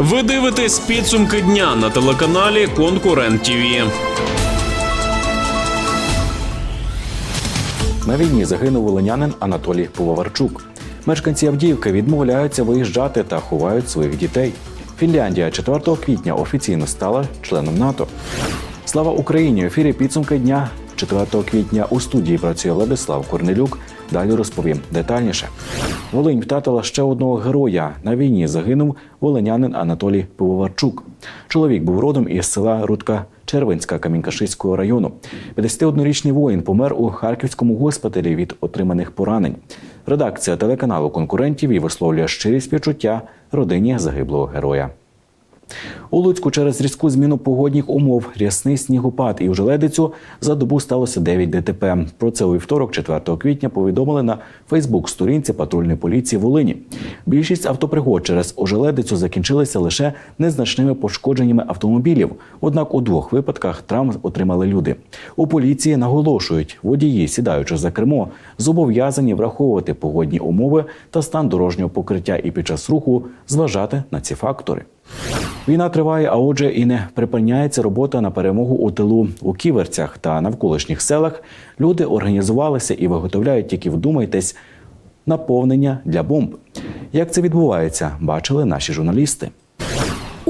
Ви дивитесь підсумки дня на телеканалі Конкурент ТІВІ. На війні загинув волинянин Анатолій Поварчук. Мешканці Авдіївки відмовляються виїжджати та ховають своїх дітей. Фінляндія 4 квітня офіційно стала членом НАТО. Слава Україні! В ефірі підсумки дня 4 квітня у студії працює Владислав Корнелюк. Далі розповім детальніше. Волинь втратила ще одного героя. На війні загинув волинянин Анатолій Пивоварчук. Чоловік був родом із села Рудка Червинська Камінькашиського району. 51-річний воїн помер у харківському госпіталі від отриманих поранень. Редакція телеканалу конкурентів і висловлює щирі співчуття родині загиблого героя. У Луцьку через різку зміну погодних умов, рясний снігопад і ожеледицю за добу сталося 9 ДТП. Про це у вівторок, 4 квітня, повідомили на Фейсбук-сторінці патрульної поліції Волині. Більшість автопригод через ожеледицю закінчилися лише незначними пошкодженнями автомобілів. Однак у двох випадках травм отримали люди. У поліції наголошують, водії, сідаючи за кермо, зобов'язані враховувати погодні умови та стан дорожнього покриття і під час руху зважати на ці фактори. Війна триває, а отже, і не припиняється робота на перемогу у тилу у ківерцях та навколишніх селах. Люди організувалися і виготовляють тільки вдумайтесь наповнення для бомб. Як це відбувається, бачили наші журналісти.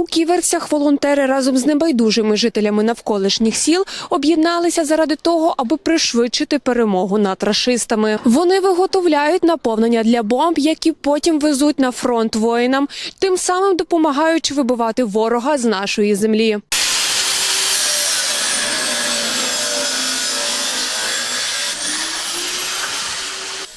У ківерцях волонтери разом з небайдужими жителями навколишніх сіл об'єдналися заради того, аби пришвидшити перемогу над рашистами. Вони виготовляють наповнення для бомб, які потім везуть на фронт воїнам, тим самим допомагаючи вибивати ворога з нашої землі.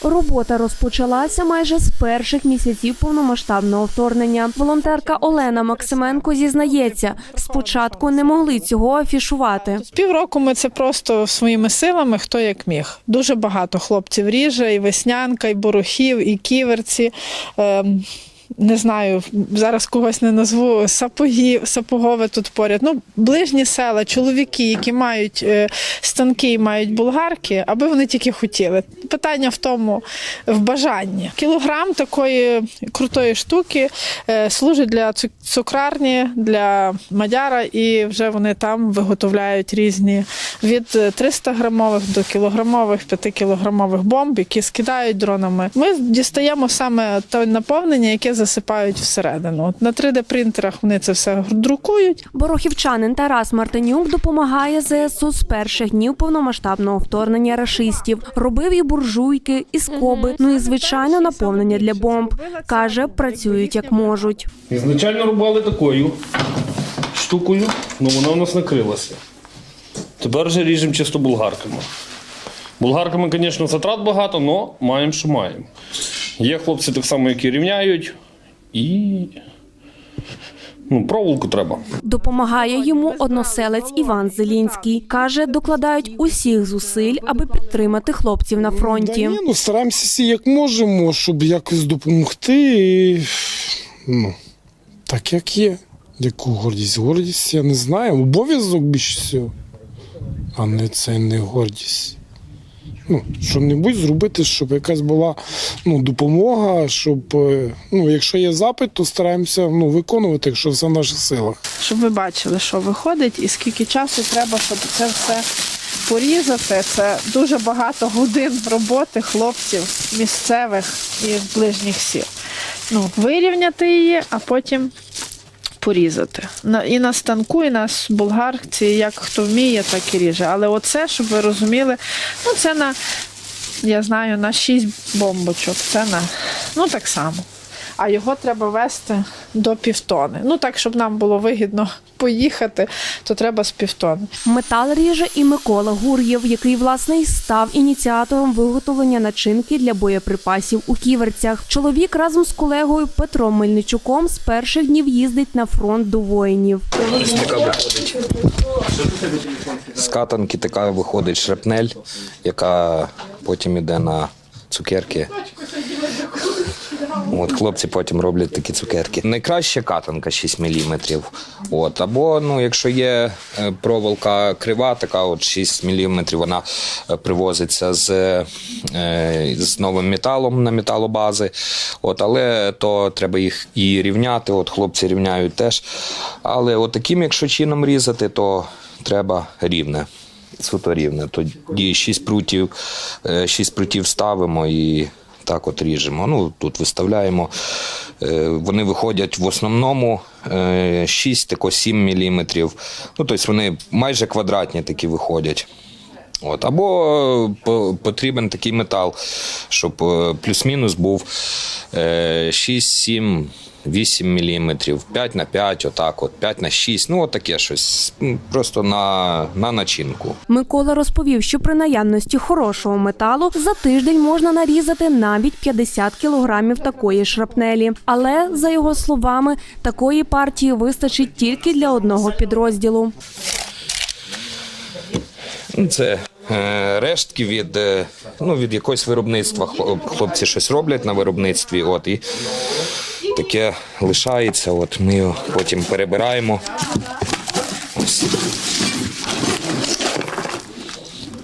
Робота розпочалася майже з перших місяців повномасштабного вторгнення. Волонтерка Олена Максименко зізнається, спочатку не могли цього афішувати. Півроку ми це просто своїми силами, хто як міг. Дуже багато хлопців ріже, і веснянка, і борохів, і ківерці. Не знаю, зараз когось не назву сапоги, сапогове тут поряд. Ну, ближні села, чоловіки, які мають е, станки і мають болгарки, аби вони тільки хотіли. Питання в тому, в бажанні. Кілограм такої крутої штуки е, служить для цукрарні, для мадяра, і вже вони там виготовляють різні від 300 грамових до кілограмових, 5 кілограмових бомб, які скидають дронами. Ми дістаємо саме те наповнення, яке засипають всередину. От на 3D-принтерах вони це все друкують. Борохівчанин Тарас Мартинюк допомагає ЗСУ з перших днів повномасштабного вторгнення рашистів. Робив і буржуйки, і скоби, ну і звичайно наповнення для бомб. Каже, працюють як можуть. Ізначально рубали такою штукою, але вона у нас накрилася. Тепер вже ріжемо чисто булгарками. Булгарками, звісно, затрат багато, але маємо, що маємо. Є хлопці так само, які рівняють, і ну, проволоку треба. Допомагає йому односелець Іван Зелінський. Каже, докладають усіх зусиль, аби підтримати хлопців на Да фронті. ні, ну стараємося всі як можемо, щоб якось допомогти. І, ну, так як є. Яку гордість? Гордість, я не знаю. Обов'язок більше всього. А не це не гордість. Ну, що-небудь зробити, щоб якась була ну, допомога, щоб е, ну, якщо є запит, то стараємося ну, виконувати, якщо все в наших силах. щоб ви бачили, що виходить, і скільки часу треба, щоб це все порізати. Це дуже багато годин роботи хлопців місцевих і ближніх сіл. Ну, вирівняти її, а потім порізати. І на станку, і на болгарці, як хто вміє, так і ріже. Але оце, щоб ви розуміли, ну це на, я знаю, на 6 бомбочок. Це на, ну так само а його треба вести до півтони. Ну так, щоб нам було вигідно поїхати, то треба з півтони. Метал ріже і Микола Гур'єв, який власне і став ініціатором виготовлення начинки для боєприпасів у ківерцях. Чоловік разом з колегою Петром Мельничуком з перших днів їздить на фронт до воїнів. З катанки така виходить шрапнель, яка потім іде на цукерки. От хлопці потім роблять такі цукерки. Найкраща катанка 6 мм. От або ну, якщо є е, проволока крива, така от 6 мм, вона е, привозиться з, е, з новим металом на металобази. От, але то треба їх і рівняти. От хлопці рівняють теж. Але от таким, якщо чином різати, то треба рівне. Суто рівне. Тоді 6 прутів, 6 прутів ставимо і так от ріжемо. Ну, тут виставляємо. Е, Вони виходять в основному е, 6, тако 7 мм. Ну, тобто вони майже квадратні такі виходять. От. Або е, по- потрібен такий метал, щоб е, плюс-мінус був е, 6, 7, 8 мм, 5 на 5, отак, от, 5 на 6, ну от таке щось. Просто на, на начинку. Микола розповів, що при наявності хорошого металу за тиждень можна нарізати навіть 50 кілограмів такої шрапнелі. Але за його словами, такої партії вистачить тільки для одного підрозділу. Ну, Це е, рештки від, е, ну, від якогось виробництва. Хлопці щось роблять на виробництві. От, і таке лишається. От, ми його потім перебираємо. Ось.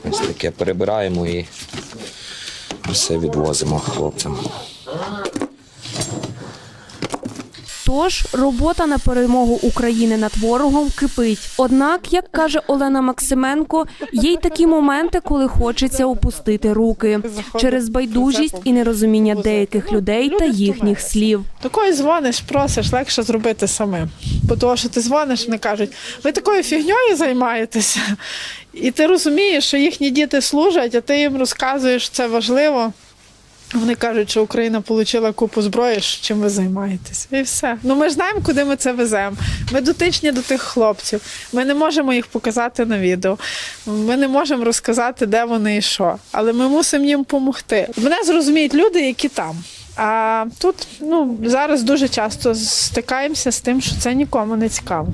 Ось таке перебираємо і все відвозимо хлопцям. Тож робота на перемогу України над ворогом кипить. Однак, як каже Олена Максименко, є й такі моменти, коли хочеться опустити руки через байдужість і нерозуміння деяких людей та їхніх слів. Такої дзвониш, просиш, легше зробити самим. Бо того, що ти дзвониш, вони кажуть, ви такою фігньою займаєтеся. І ти розумієш, що їхні діти служать, а ти їм розказуєш, що це важливо. Вони кажуть, що Україна отримала купу зброї, чим ви займаєтесь. І все. Ну ми знаємо, куди ми це веземо. Ми дотичні до тих хлопців. Ми не можемо їх показати на відео. Ми не можемо розказати, де вони і що. Але ми мусимо їм допомогти. Мене зрозуміють люди, які там. А тут ну, зараз дуже часто стикаємося з тим, що це нікому не цікаво.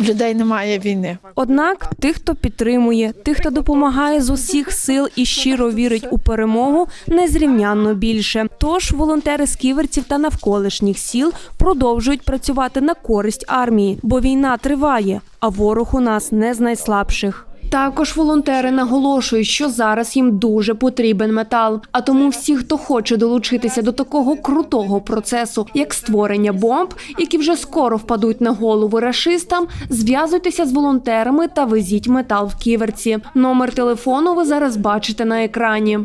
Людей немає війни. Однак тих, хто підтримує, тих, хто допомагає з усіх сил і щиро вірить у перемогу, незрівнянно більше. Тож волонтери з ківерців та навколишніх сіл продовжують працювати на користь армії, бо війна триває, а ворог у нас не з найслабших. Також волонтери наголошують, що зараз їм дуже потрібен метал. А тому всі, хто хоче долучитися до такого крутого процесу, як створення бомб, які вже скоро впадуть на голову рашистам, зв'язуйтеся з волонтерами та везіть метал в ківерці. Номер телефону ви зараз бачите на екрані.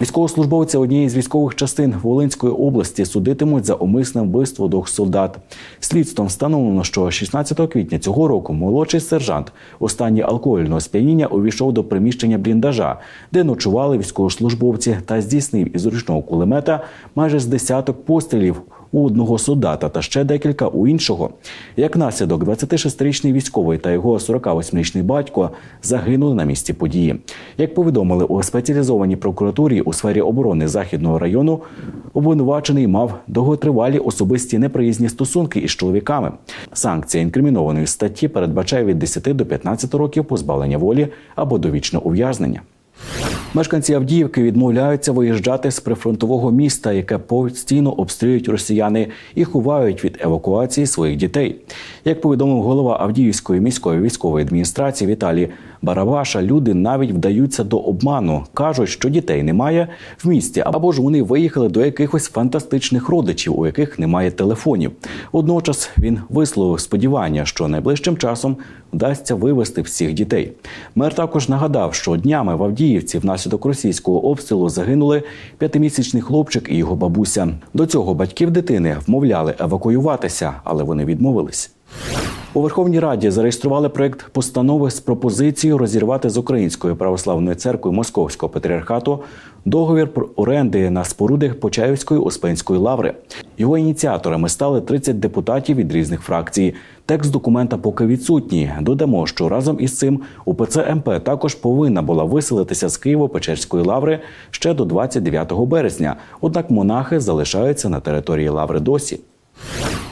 Військовослужбовця однієї з військових частин Волинської області судитимуть за умисне вбивство двох солдат. Слідством встановлено, що 16 квітня цього року молодший сержант у стані алкогольного сп'яніння увійшов до приміщення бліндажа, де ночували військовослужбовці, та здійснив із ручного кулемета майже з десяток пострілів у одного солдата та ще декілька у іншого. Як наслідок, 26-річний військовий та його 48-річний батько загинули на місці події. Як повідомили у спеціалізованій прокуратурі у сфері оборони західного району, обвинувачений мав довготривалі особисті неприязні стосунки із чоловіками. Санкція інкримінованої статті передбачає від 10 до 15 років позбавлення волі або довічне ув'язнення. Мешканці Авдіївки відмовляються виїжджати з прифронтового міста, яке постійно обстрілюють росіяни і ховають від евакуації своїх дітей. Як повідомив голова Авдіївської міської військової адміністрації Віталій Барабаша, люди навіть вдаються до обману, кажуть, що дітей немає в місті, або ж вони виїхали до якихось фантастичних родичів, у яких немає телефонів. Водночас він висловив сподівання, що найближчим часом вдасться вивезти всіх дітей. Мер також нагадав, що днями в Авдіївці внаслідок російського обстрілу загинули п'ятимісячний хлопчик і його бабуся. До цього батьків дитини вмовляли евакуюватися, але вони відмовились. У Верховній Раді зареєстрували проект постанови з пропозицією розірвати з Українською православною церквою Московського патріархату договір про оренди на споруди Почаївської Успенської лаври. Його ініціаторами стали 30 депутатів від різних фракцій. Текст документа поки відсутній. Додамо, що разом із цим УПЦ МП також повинна була виселитися з Києво-Печерської лаври ще до 29 березня. Однак монахи залишаються на території лаври досі.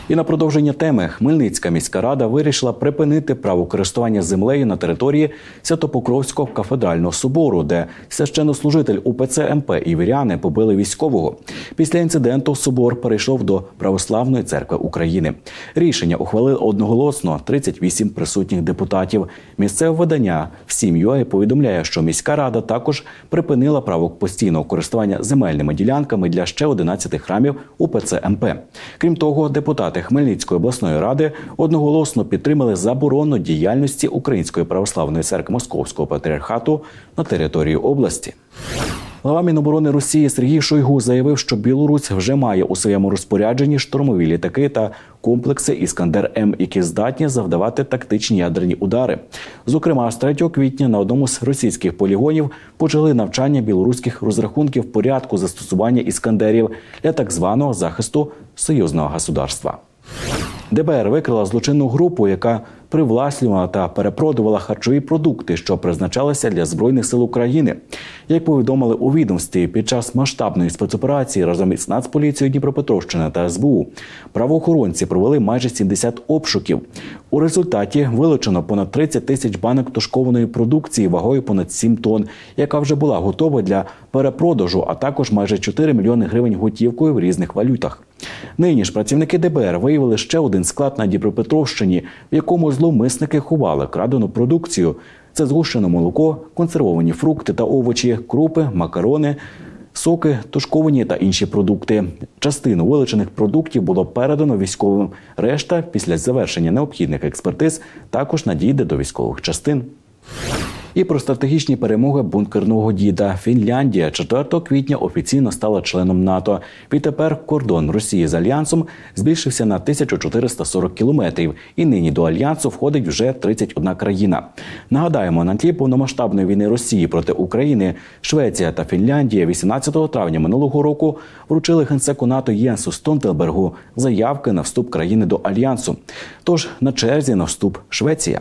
І на продовження теми Хмельницька міська рада вирішила припинити право користування землею на території Святопокровського кафедрального собору, де священнослужитель УПЦ МП і віряни побили військового. Після інциденту собор перейшов до Православної церкви України. Рішення ухвалили одноголосно 38 присутніх депутатів. Місцеве видання «Всім.UA» повідомляє, що міська рада також припинила право постійного користування земельними ділянками для ще 11 храмів УПЦ МП. Крім того, депутати Хмельницької обласної ради одноголосно підтримали заборону діяльності Української православної церкви Московського патріархату на території області. Глава Міноборони Росії Сергій Шойгу заявив, що Білорусь вже має у своєму розпорядженні штурмові літаки та комплекси Іскандер М, які здатні завдавати тактичні ядерні удари. Зокрема, з 3 квітня на одному з російських полігонів почали навчання білоруських розрахунків порядку застосування іскандерів для так званого захисту союзного государства. ДБР викрила злочинну групу, яка привласнювала та перепродувала харчові продукти, що призначалися для збройних сил України. Як повідомили у відомстві, під час масштабної спецоперації разом із Нацполіцією Дніпропетровщини та СБУ правоохоронці провели майже 70 обшуків. У результаті вилучено понад 30 тисяч банок тушкованої продукції вагою понад 7 тонн, яка вже була готова для перепродажу, а також майже 4 мільйони гривень готівкою в різних валютах. Нині ж працівники ДБР виявили ще один склад на Дніпропетровщині, в якому зловмисники ховали крадену продукцію. Це згущене молоко, консервовані фрукти та овочі, крупи, макарони, соки, тушковані та інші продукти. Частину вилучених продуктів було передано військовим. Решта, після завершення необхідних експертиз, також надійде до військових частин. І про стратегічні перемоги бункерного діда Фінляндія 4 квітня офіційно стала членом НАТО. Відтепер кордон Росії з альянсом збільшився на 1440 кілометрів, і нині до альянсу входить вже 31 країна. Нагадаємо, на тлі повномасштабної війни Росії проти України Швеція та Фінляндія 18 травня минулого року вручили генсеку НАТО Єнсу Стонтелбергу заявки на вступ країни до альянсу. Тож на черзі на вступ Швеція.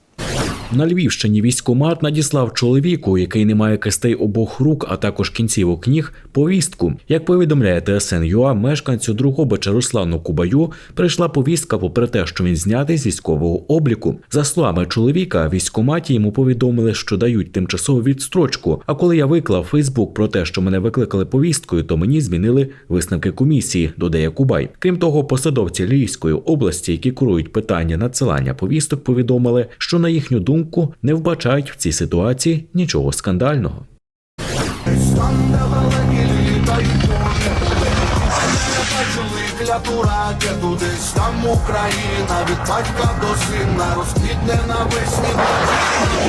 На Львівщині військомат надіслав чоловіку, який не має кистей обох рук, а також кінцівок ніг, повістку. Як повідомляє ТСН ЮА, мешканцю Другобича Руслану Кубаю прийшла повістка попри те, що він знятий з військового обліку. За словами чоловіка, військоматі йому повідомили, що дають тимчасову відстрочку. А коли я виклав Фейсбук про те, що мене викликали повісткою, то мені змінили висновки комісії, додає Кубай. Крім того, посадовці Львівської області, які курують питання надсилання повісток, повідомили, що на їхню думку не вбачають в цій ситуації нічого скандального. Десь там Україна від батька до сина розквітне навесні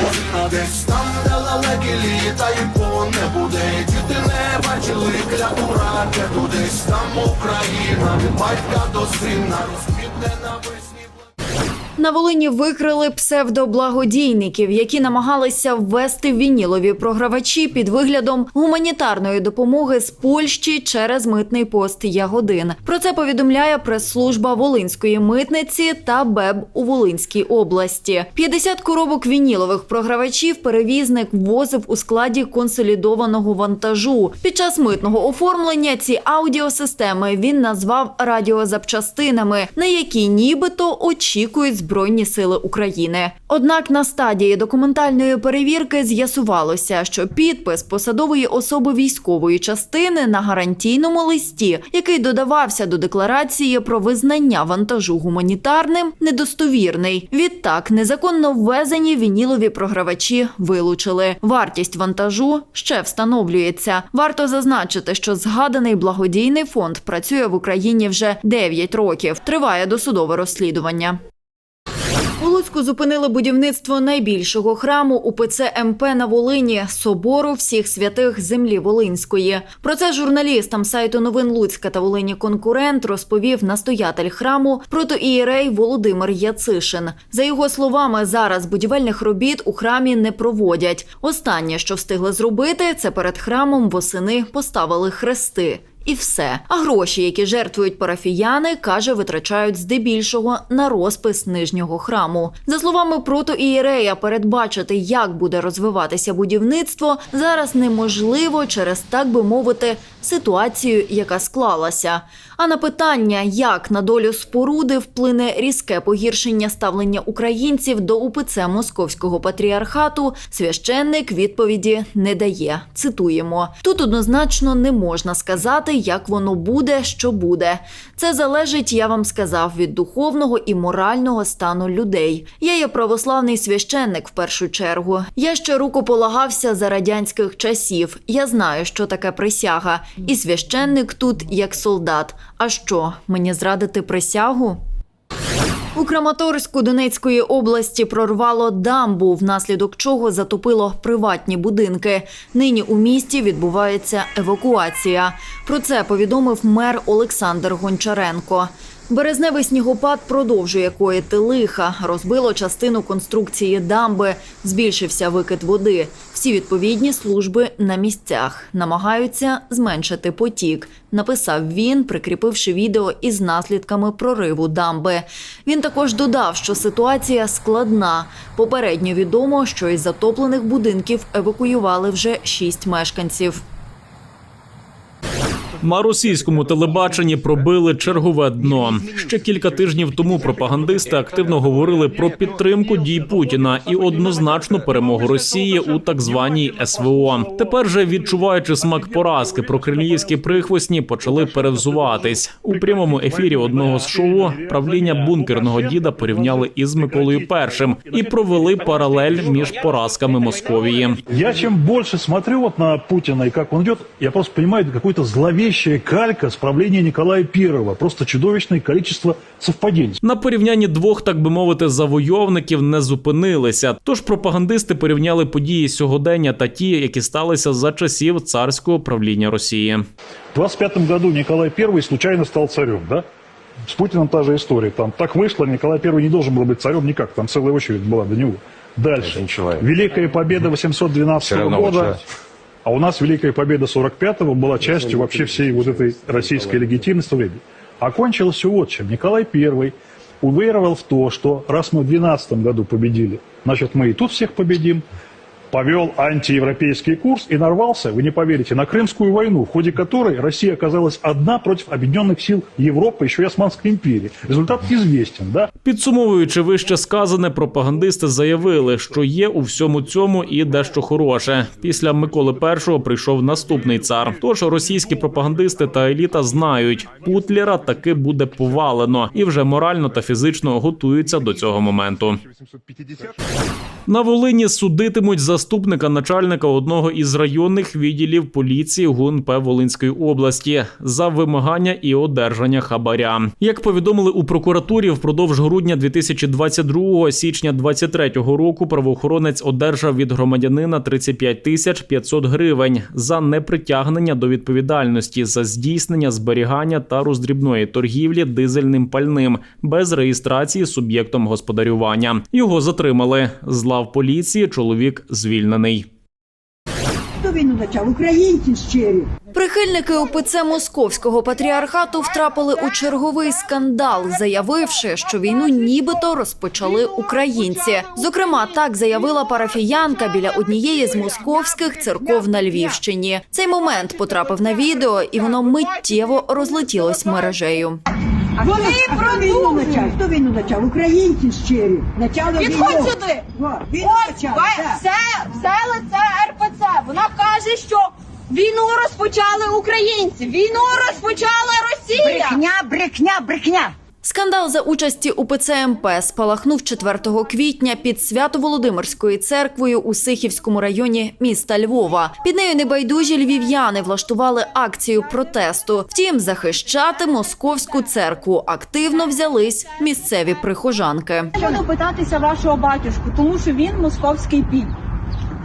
Україна десь там, де лелеки літають, бо не буде Діти не бачили клятура, де десь там Україна від батька до сина розквітне навесні На Волині викрили псевдоблагодійників, які намагалися ввести вінілові програвачі під виглядом гуманітарної допомоги з Польщі через митний пост Ягодин. Про це повідомляє прес-служба Волинської митниці та БЕБ у Волинській області. 50 коробок вінілових програвачів перевізник ввозив у складі консолідованого вантажу. Під час митного оформлення ці аудіосистеми він назвав радіозапчастинами, на які нібито очікують Збройні сили України. Однак на стадії документальної перевірки з'ясувалося, що підпис посадової особи військової частини на гарантійному листі, який додавався до декларації про визнання вантажу гуманітарним, недостовірний. Відтак незаконно ввезені вінілові програвачі вилучили. Вартість вантажу ще встановлюється. Варто зазначити, що згаданий благодійний фонд працює в Україні вже 9 років. Триває досудове розслідування. У Луцьку зупинили будівництво найбільшого храму УПЦ МП на Волині собору всіх святих землі Волинської. Про це журналістам сайту новин Луцька та Волині конкурент розповів настоятель храму протоієрей Володимир Яцишин. За його словами, зараз будівельних робіт у храмі не проводять. Останнє, що встигли зробити, це перед храмом восени поставили хрести. І все. А гроші, які жертвують парафіяни, каже, витрачають здебільшого на розпис нижнього храму. За словами протоієрея, передбачити, як буде розвиватися будівництво, зараз неможливо через так би мовити ситуацію, яка склалася. А на питання, як на долю споруди вплине різке погіршення ставлення українців до УПЦ Московського патріархату, священник відповіді не дає. Цитуємо: тут однозначно не можна сказати, як воно буде, що буде. Це залежить, я вам сказав, від духовного і морального стану людей. Я є православний священник в першу чергу. Я ще рукополагався за радянських часів. Я знаю, що таке присяга, і священник тут як солдат. А що, мені зрадити присягу? У Краматорську Донецької області прорвало дамбу, внаслідок чого затопило приватні будинки. Нині у місті відбувається евакуація. Про це повідомив мер Олександр Гончаренко. Березневий снігопад продовжує коїти лиха, розбило частину конструкції дамби, збільшився викид води. Всі відповідні служби на місцях намагаються зменшити потік. Написав він, прикріпивши відео із наслідками прориву дамби. Він також додав, що ситуація складна. Попередньо відомо, що із затоплених будинків евакуювали вже шість мешканців. На російському телебаченні пробили чергове дно. Ще кілька тижнів тому пропагандисти активно говорили про підтримку дій Путіна і однозначну перемогу Росії у так званій СВО. Тепер же відчуваючи смак поразки, прокремлівські прихвостні почали перевзуватись у прямому ефірі одного з шоу. Правління бункерного діда порівняли із Миколою І і провели паралель між поразками Московії. Я чем больше смотрю вот на Путина и как он идет, я просто понимаю, это какое-то зловещая калька с правления Николая Первого. Просто чудовищное количество совпадений. На порівнянні двох, так би мовити, завойовників не зупинилися. Тож пропагандисти порівняли події сьогодення та ті, які сталися за часів царського правління Росії. В 25 году Николай I случайно стал царем, да? С Путиным та же история. Там так вышло, Николай I не должен был быть царем никак. Там целая очередь была до него. Дальше. Великая победа 812 года. А у нас Великая Победа 45-го была частью вообще всей вот этой российской легитимности времени. Окончилось все вот чем. Николай I уверовал в то, что раз мы в 12 году победили, значит мы и тут всех победим. Повел антиевропейский курс и нарвался, вы не поверите, на Крымскую войну, в ходе которой Россия оказалась одна против объединенных сил Европы, еще и Османской империи. Результат известен, да? Підсумовуючи вище сказане, пропагандисти заявили, що є у всьому цьому і дещо хороше. Після Миколи І прийшов наступний цар. Тож російські пропагандисти та еліта знають, Путлера таки буде повалено і вже морально та фізично готуються до цього моменту. На Волині судитимуть заступника начальника одного із районних відділів поліції ГУНП Волинської області за вимагання і одержання хабаря. Як повідомили у прокуратурі, впродовж грудня 2022 січня 2023 року правоохоронець одержав від громадянина 35 тисяч 500 гривень за непритягнення до відповідальності за здійснення зберігання та роздрібної торгівлі дизельним пальним без реєстрації суб'єктом господарювання. Його затримали з лав поліції. Чоловік звільнений. Хто війну почав? Українці щирі. Прихильники УПЦ Московського патріархату втрапили у черговий скандал, заявивши, що війну нібито розпочали українці. Зокрема, так заявила парафіянка біля однієї з московських церков на Львівщині. Цей момент потрапив на відео, і воно миттєво розлетілось мережею. Вони а хто війну почав? Українці щирі. Начало Підходь сюди. О, Війну Ось почав. так. все, все лице РПЦ. Вона каже, що війну розпочали українці, війну розпочала Росія. Брехня, брехня, брехня. Скандал за участі УПЦ МП спалахнув 4 квітня під Свято-Володимирською церквою у Сихівському районі міста Львова. Під нею небайдужі львів'яни влаштували акцію протесту. Втім, захищати московську церкву активно взялись місцеві прихожанки. Буду питатися вашого батюшку, тому що він московський піп.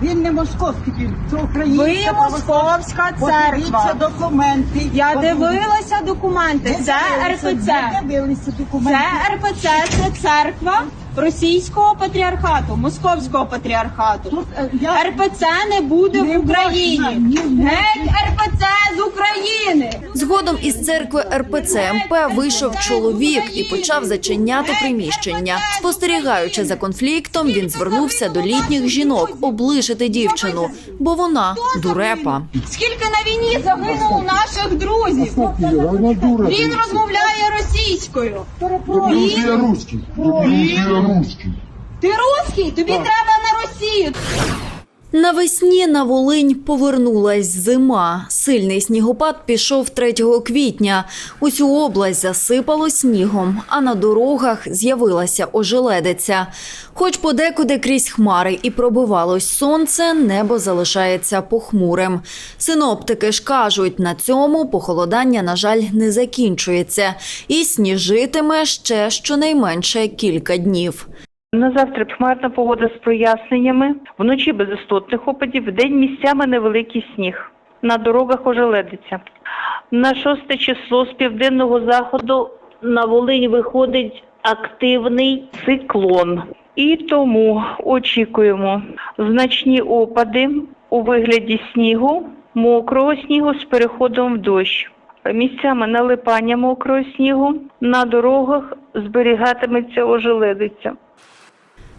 Він не московський, він це українська. Ви московська Подивіться церква. документи. Я Подивіться. дивилася документи. Це РПЦ. ви дивилися документи. Це РПЦ, це церква російського патріархату, московського патріархату. РПЦ не буде в Україні. можна, ні, України. Згодом із церкви РПЦ МП вийшов чоловік і почав зачиняти приміщення. Спостерігаючи за конфліктом, він звернувся до літніх жінок облишити дівчину, бо вона дурепа. Скільки на війні загинуло наших друзів? Він розмовляє російською. Він... Ти русський? Тобі треба на Росію. Навесні на Волинь повернулась зима. Сильний снігопад пішов 3 квітня. Усю область засипало снігом, а на дорогах з'явилася ожеледиця. Хоч подекуди крізь хмари і пробивалось сонце, небо залишається похмурим. Синоптики ж кажуть, на цьому похолодання, на жаль, не закінчується. І сніжитиме ще щонайменше кілька днів. На завтра хмарна погода з проясненнями, вночі без істотних опадів, вдень місцями невеликий сніг. На дорогах ожеледиться. На 6 число з південного заходу на Волинь виходить активний циклон. І тому очікуємо значні опади у вигляді снігу, мокрого снігу з переходом в дощ. Місцями налипання мокрого снігу, на дорогах зберігатиметься ожеледиця.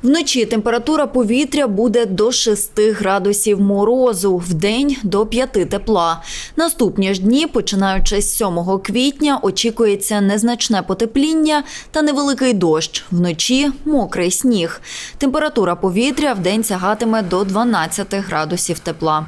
Вночі температура повітря буде до 6 градусів морозу, вдень до 5 тепла. Наступні ж дні, починаючи з 7 квітня, очікується незначне потепління та невеликий дощ. Вночі мокрий сніг. Температура повітря вдень сягатиме до 12 градусів тепла.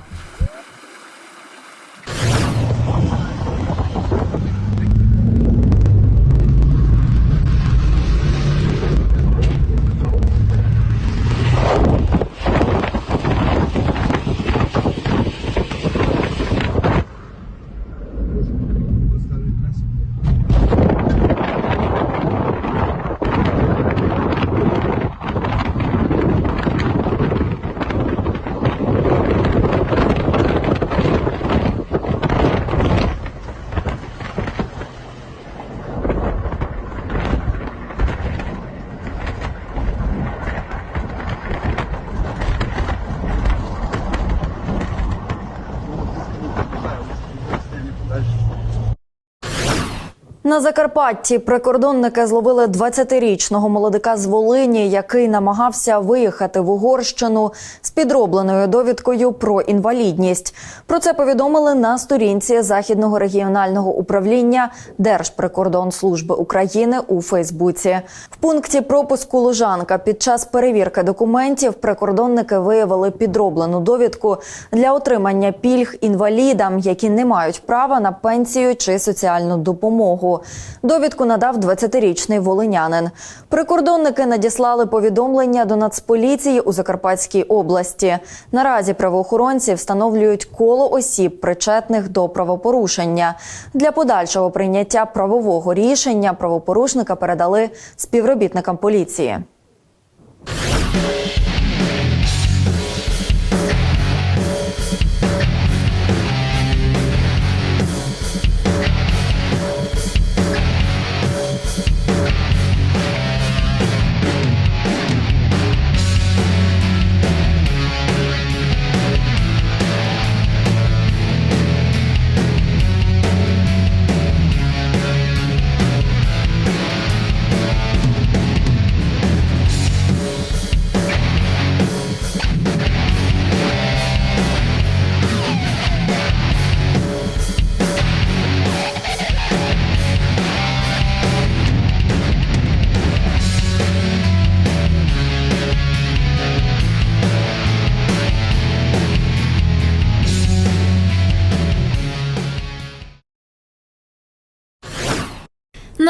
На Закарпатті прикордонники зловили 20-річного молодика з Волині, який намагався виїхати в Угорщину з підробленою довідкою про інвалідність. Про це повідомили на сторінці Західного регіонального управління Держприкордонслужби України у Фейсбуці. В пункті пропуску Лужанка під час перевірки документів прикордонники виявили підроблену довідку для отримання пільг інвалідам, які не мають права на пенсію чи соціальну допомогу. Довідку надав 20-річний волинянин. Прикордонники надіслали повідомлення до Нацполіції у Закарпатській області. Наразі правоохоронці встановлюють коло осіб, причетних до правопорушення. Для подальшого прийняття правового рішення правопорушника передали співробітникам поліції.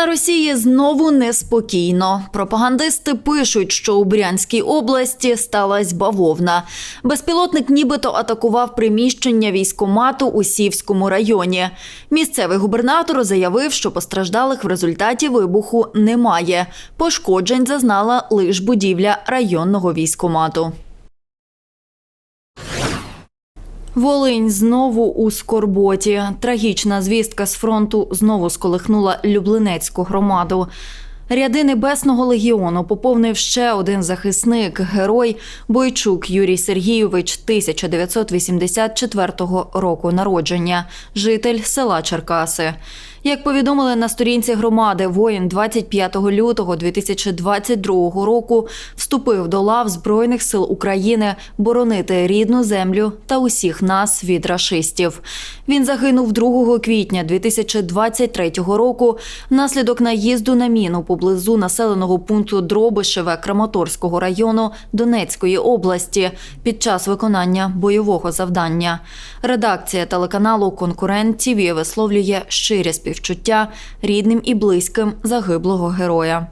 На Росії знову неспокійно. Пропагандисти пишуть, що у Брянській області сталася бавовна. Безпілотник нібито атакував приміщення військомату у Сівському районі. Місцевий губернатор заявив, що постраждалих в результаті вибуху немає. Пошкоджень зазнала лише будівля районного військомату. Волинь знову у скорботі. Трагічна звістка з фронту знову сколихнула Люблинецьку громаду. Ряди Небесного легіону поповнив ще один захисник, герой Бойчук Юрій Сергійович, 1984 року народження, житель села Черкаси. Як повідомили на сторінці громади, воїн 25 лютого 2022 року вступив до лав Збройних сил України боронити рідну землю та усіх нас від рашистів. Він загинув 2 квітня 2023 року внаслідок наїзду на міну поблизу населеного пункту Дробишеве Краматорського району Донецької області під час виконання бойового завдання. Редакція телеканалу Конкурент ТІВІ висловлює щирі співчуття рідним і близьким загиблого героя.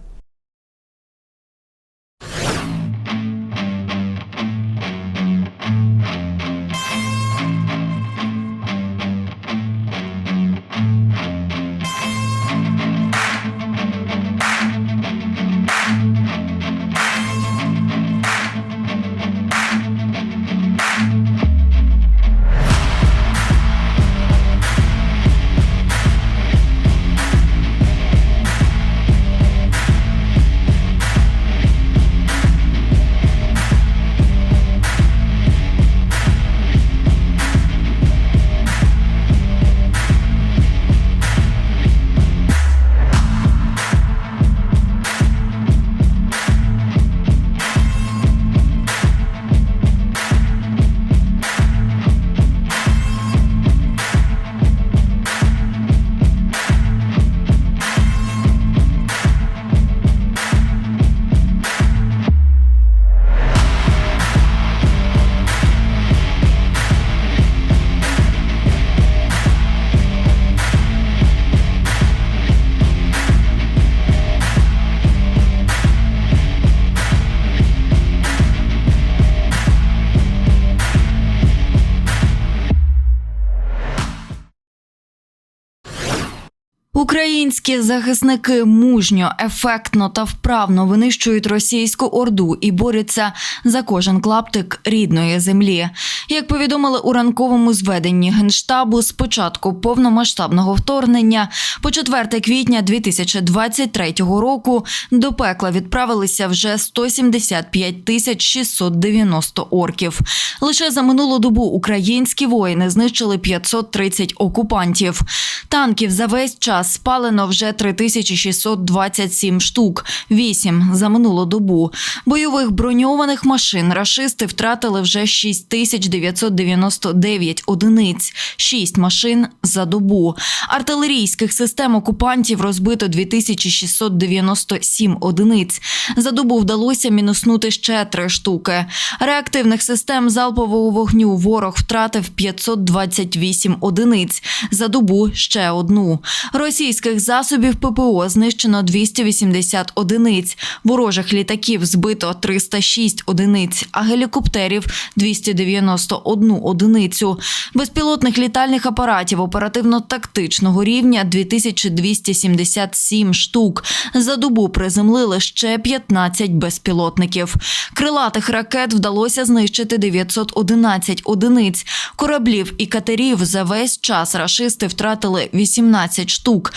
Українські захисники мужньо, ефектно та вправно винищують російську орду і борються за кожен клаптик рідної землі. Як повідомили у ранковому зведенні генштабу, з початку повномасштабного вторгнення по 4 квітня 2023 року до пекла відправилися вже 175 тисяч 690 орків. Лише за минулу добу українські воїни знищили 530 окупантів. Танків за весь час спалено вже 3627 штук, 8 за минулу добу. Бойових броньованих машин рашисти втратили вже 6999 одиниць, 6 машин за добу. Артилерійських систем окупантів розбито 2697 одиниць. За добу вдалося мінуснути ще 3 штуки. Реактивних систем залпового вогню ворог втратив 528 одиниць. За добу ще одну. Російських засобів ППО знищено 280 одиниць. Ворожих літаків збито 306 одиниць, а гелікоптерів 291 одиницю. Безпілотних літальних апаратів оперативно-тактичного рівня 2277 штук. За добу приземлили ще 15 безпілотників. Крилатих ракет вдалося знищити 911 одиниць. Кораблів і катерів за весь час рашисти втратили 18 штук.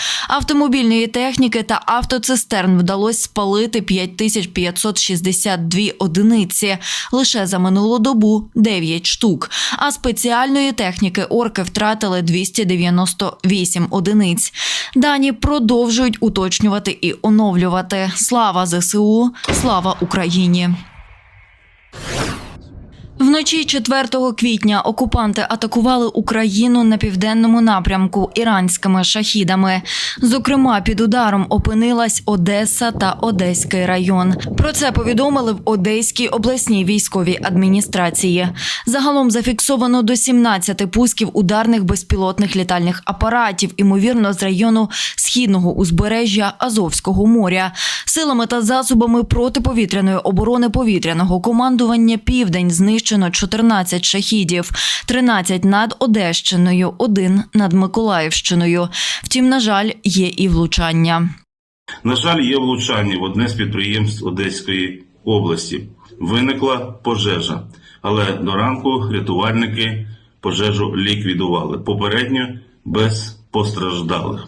Автомобільної техніки та автоцистерн вдалося спалити 5562 одиниці. Лише за минулу добу 9 штук. А спеціальної техніки орки втратили 298 одиниць. Дані продовжують уточнювати і оновлювати. Слава ЗСУ, слава Україні. Вночі 4 квітня окупанти атакували Україну на південному напрямку іранськими шахідами. Зокрема, під ударом опинилась Одеса та Одеський район. Про це повідомили в Одеській обласній військовій адміністрації. Загалом зафіксовано до 17 пусків ударних безпілотних літальних апаратів, імовірно, з району східного узбережжя Азовського моря. Силами та засобами протиповітряної оборони повітряного командування Південь знищено 14 шахідів, 13 над Одещиною, 1 над Миколаївщиною. Втім, на жаль, є і влучання. На жаль, є влучання в одне з підприємств Одеської області. Виникла пожежа, але до ранку рятувальники пожежу ліквідували. Попередньо без постраждалих.